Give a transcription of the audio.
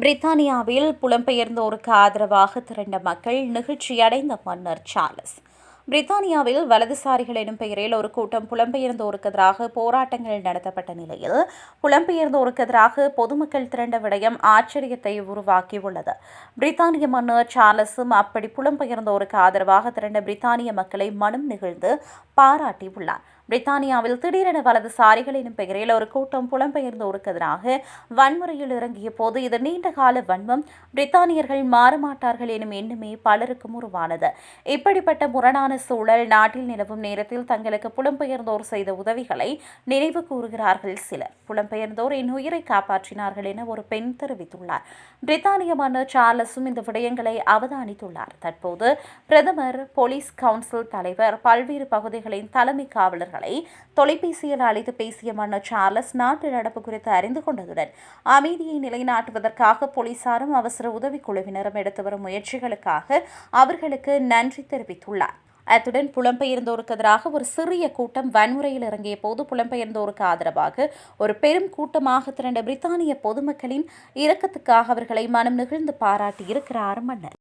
பிரித்தானியாவில் புலம்பெயர்ந்தோருக்கு ஆதரவாக திரண்ட மக்கள் நிகழ்ச்சியடைந்த மன்னர் சார்லஸ். பிரித்தானியாவில் வலதுசாரிகள் எனும் பெயரில் ஒரு கூட்டம் புலம்பெயர்ந்தோருக்கு எதிராக போராட்டங்கள் நடத்தப்பட்ட நிலையில் புலம்பெயர்ந்தோருக்கு எதிராக பொதுமக்கள் திரண்ட விடயம் ஆச்சரியத்தை உருவாக்கியுள்ளது. பிரித்தானிய மன்னர் சார்லஸும் அப்படி புலம்பெயர்ந்தோருக்கு ஆதரவாக திரண்ட பிரித்தானிய மக்களை மனம் நிகழ்ந்து பாராட்டியுள்ளார். பிரித்தானியாவில் திடீரென வலதுசாரிகள் எனும் பெயரில் ஒரு கூட்டம் புலம்பெயர்ந்தோருக்கு எதிராக வன்முறையில் இறங்கிய போது இது நீண்டகால வன்மம். பிரித்தானியர்கள் மாறமாட்டார்கள் எனும் எண்ணமே பலருக்கும் உருவானது. இப்படிப்பட்ட முரணான சூழல் நாட்டில் நிலவும் நேரத்தில் தங்களுக்கு புலம்பெயர்ந்தோர் செய்த உதவிகளை நினைவு கூறுகிறார்கள் சிலர். புலம்பெயர்ந்தோர் என் உயிரை காப்பாற்றினார்கள் என ஒரு பெண் தெரிவித்துள்ளார். பிரித்தானிய மன்னர் சார்லஸும் இந்த விடயங்களை அவதானித்துள்ளார். தற்போது பிரதமர் போலீஸ் கவுன்சில் தலைவர் பல்வேறு பகுதிகளின் தலைமை காவலர்களை தொலைபேசியில் அழைத்து பேசிய மன்னர் சார்லஸ் நாட்டு நடப்பு குறித்து அறிந்து கொண்டதுடன் அமைதியை நிலைநாட்டுவதற்காக போலீசாரும் அவசர உதவிக்குழுவினரும் எடுத்து வரும் முயற்சிகளுக்காக அவர்களுக்கு நன்றி தெரிவித்துள்ளார். அத்துடன் புலம்பெயர்ந்தோருக்கு எதிராக ஒரு சிறிய கூட்டம் வன்முறையில் இறங்கிய போது புலம்பெயர்ந்தோருக்கு ஆதரவாக ஒரு பெரும் கூட்டமாக திரண்ட பிரித்தானிய பொதுமக்களின் இரக்கத்துக்காக அவர்களை மனம் நிகழ்ந்து பாராட்டியிருக்கிறார் மன்னர்.